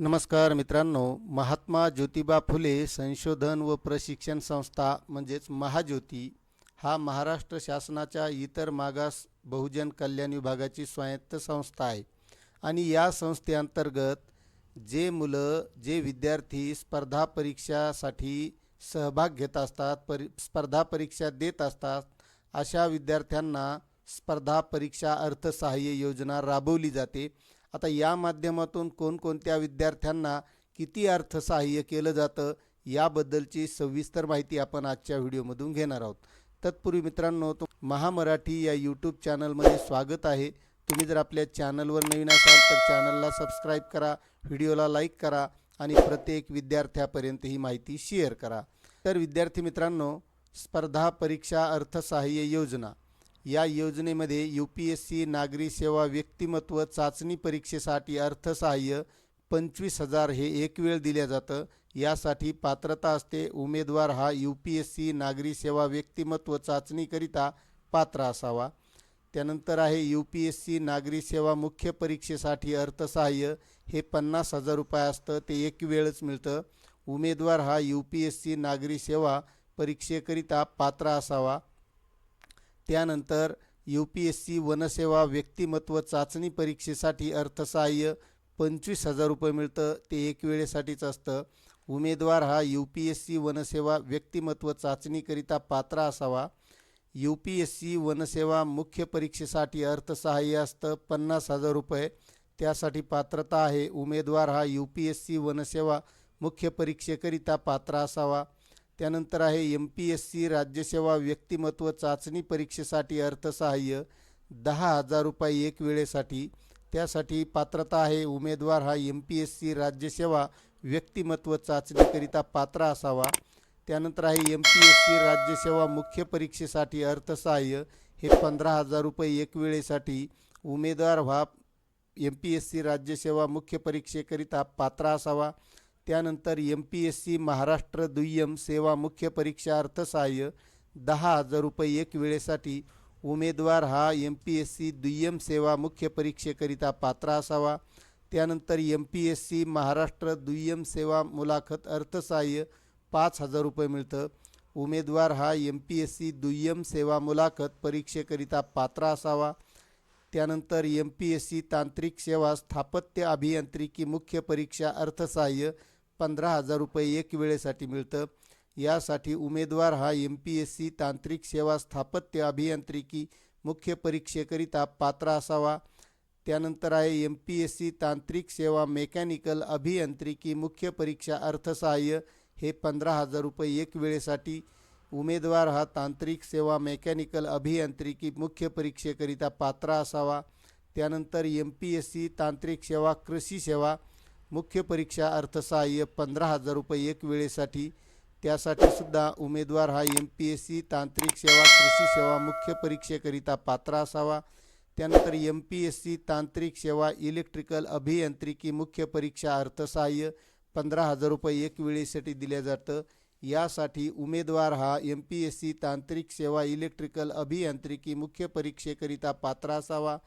नमस्कार मित्रांनो महात्मा ज्योतिबा फुले संशोधन व प्रशिक्षण संस्था म्हणजेच महाज्योती हा महाराष्ट्र शासनाच्या इतर मागास बहुजन कल्याण विभागाची स्वायत्त संस्था आहे. आणि या संस्थेअंतर्गत जे मुलं जे विद्यार्थी स्पर्धा परीक्षासाठी सहभाग घेत असतात परी स्पर्धा परीक्षा देत असतात अशा विद्यार्थ्यांना स्पर्धा परीक्षा अर्थसहाय्य योजना राबवली जाते. आता या माध्यमातून कोणकोणत्या विद्यार्थ्यांना किती अर्थसहाय्य केलं जातं याबद्दलची सविस्तर माहिती आपण आजच्या व्हिडिओमधून घेणार आहोत. तत्पूर्वी मित्रांनो तो महामराठी या यूट्यूब चॅनलमध्ये स्वागत आहे. तुम्ही जर आपल्या चॅनलवर नवीन असाल तर चॅनलला सबस्क्राईब करा व्हिडिओला लाईक करा आणि प्रत्येक विद्यार्थ्यापर्यंत ही माहिती शेअर करा. तर विद्यार्थी मित्रांनो स्पर्धा परीक्षा अर्थसहाय्य योजना. या योजनेमध्ये यू पी एस सी नागरी सेवा व्यक्तिमत्व चाचणी परीक्षेसाठी अर्थसहाय्य पंचवीस हजार हे एक वेळ दिल्या जातं. यासाठी पात्रता असते. उमेदवार हा यू पी एस सी नागरी सेवा व्यक्तिमत्व चाचणीकरिता पात्र असावा. त्यानंतर आहे यू पी एस सी नागरी सेवा मुख्य परीक्षेसाठी अर्थसहाय्य. हे पन्नास हजार रुपये असतं. ते एक वेळच मिळतं. उमेदवार हा यू पी एस सी नागरी सेवा परीक्षेकरिता पात्र असावा. त्यानंतर यू पी एस सी वनसेवा व्यक्तिमत्व चाचणी परीक्षेसाठी अर्थसहाय्य पंचवीस हजार रुपये मिळतं. ते एक वेळेसाठीच असतं. उमेदवार हा यू पी एस सी वनसेवा व्यक्तिमत्व चाचणीकरिता पात्र असावा. यू पी एस सी वनसेवा मुख्य परीक्षेसाठी अर्थसहाय्य असतं. पन्नास हजार रुपये त्यासाठी पात्रता आहे. उमेदवार हा यू पी एस सी वनसेवा मुख्य परीक्षेकरिता पात्र असावा. त्यानंतर आहे एम पी एस सी राज्यसेवा व्यक्तिमत्व चाचणी परीक्षेसाठी अर्थसहाय्य दहा हजार रुपये एक वेळेसाठी. त्यासाठी पात्रता आहे उमेदवार हा एम पी एस सी राज्यसेवा व्यक्तिमत्व चाचणीकरिता पात्र असावा. त्यानंतर आहे एम पी एस सी राज्यसेवा मुख्य परीक्षेसाठी अर्थसहाय्य हे पंधरा हजार रुपये एक वेळेसाठी. उमेदवार हा एम पी एस सी राज्यसेवा मुख्य परीक्षेकरिता पात्र असावा. त्यानंतर M P S C Maharashtra दुय्यम सेवा मुख्य परीक्षा अर्थसहाय्य दहा हजार रुपये एक वेळेसाठी उमेदवार हा एम पी एस सी दुय्यम सेवा मुख्य परीक्षेकरिता पात्र असावा. त्यानंतर M P S C Maharashtra दुय्यम सेवा मुलाखत अर्थसहाय्य पाच हजार रुपये मिळतं. उमेदवार हा एम पी एस सी दुय्यम सेवा मुलाखत परीक्षेकरिता पात्र असावा. त्यानंतर एम पी एस सी तांत्रिक सेवा स्थापत्य अभियांत्रिकी मुख्य परीक्षा अर्थसहाय्य पंधरा हजार रुपये एक वेळेसाठी मिळतं. यासाठी उमेदवार हा एम पी एस सी तांत्रिक सेवा स्थापत्य अभियांत्रिकी मुख्य परीक्षेकरिता पात्र असावा. त्यानंतर आहे एम पी एस सी तांत्रिक सेवा मेकॅनिकल अभियांत्रिकी मुख्य परीक्षा अर्थसहाय्य. हे पंधरा हजार रुपये एक वेळेसाठी उमेदवार हा तांत्रिक सेवा मेकॅनिकल अभियांत्रिकी मुख्य परीक्षेकरिता पात्र असावा. त्यानंतर एम पी एस सी तांत्रिक सेवा कृषी सेवा मुख्य परीक्षा अर्थसहाय्य पंधरा हजार रुपये एक वेळेसाठी. त्यासाठी सुद्धा उमेदवार हा एम पी एस सी तांत्रिक सेवा कृषी सेवा मुख्य परीक्षेकरिता पात्र असावा. त्यानंतर एम पी एस सी तांत्रिक सेवा इलेक्ट्रिकल अभियांत्रिकी मुख्य परीक्षा अर्थसहाय्य पंधरा हजार रुपये एक वेळेसाठी दिल्या जातं. यासाठी उमेदवार हा एम पी एस सी तांत्रिक सेवा इलेक्ट्रिकल अभियांत्रिकी मुख्य परीक्षेकरिता पात्र असावा.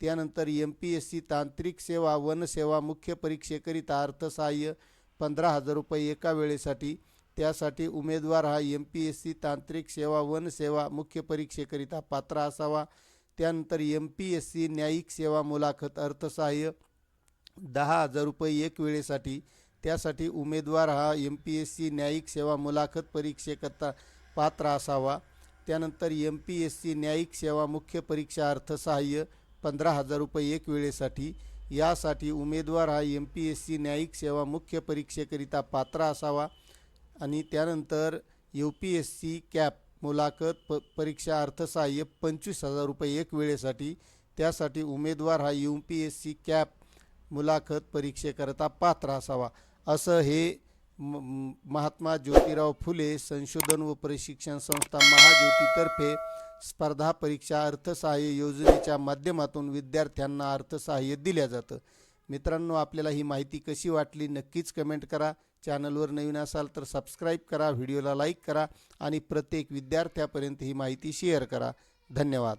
त्यानंतर एम पी एस सी तांत्रिक सेवा वनसेवा मुख्य परीक्षेकरिता अर्थसहाय्य पंधरा हजार रुपये एका वेळेसाठी. त्यासाठी उमेदवार हा एम पी एस सी तांत्रिक सेवा वनसेवा मुख्य परीक्षेकरिता पात्र असावा. त्यानंतर एम पी एस सी न्यायिक सेवा मुलाखत अर्थसहाय्य दहा हजार रुपये एक वेळेसाठी. त्यासाठी उमेदवार हा एम पी एस सी न्यायिक सेवा मुलाखत परीक्षेकरता पात्र असावा. त्यानंतर एम पी एस सी न्यायिक सेवा मुख्य परीक्षा अर्थसहाय्य पंधरा हजार रुपये एक वेळेसाठी. यासाठी उमेदवार हा एम पी एस सी न्यायिक सेवा मुख्य परीक्षेकरिता पात्र असावा आणि त्यानंतर U P S C CAP मुलाखत प परीक्षा अर्थसहाय्य पंचवीस हजार रुपये एक वेळेसाठी. त्यासाठी उमेदवार हा U P S C CAP मुलाखत परीक्षेकरता पात्र असावा. असं हे महात्मा ज्योतिराव फुले संशोधन व प्रशिक्षण संस्था महाज्योतीतर्फे स्पर्धा परीक्षा अर्थसहाय्य योजनेच्या माध्यमातून विद्यार्थ्यांना अर्थसहाय्य दिल्या जातं. मित्रांनो आपल्याला ही माहिती कशी वाटली नक्कीच कमेंट करा. चॅनलवर नवीन असाल तर सबस्क्राईब करा व्हिडिओला लाईक करा आणि प्रत्येक विद्यार्थ्यापर्यंत ही माहिती शेअर करा. धन्यवाद.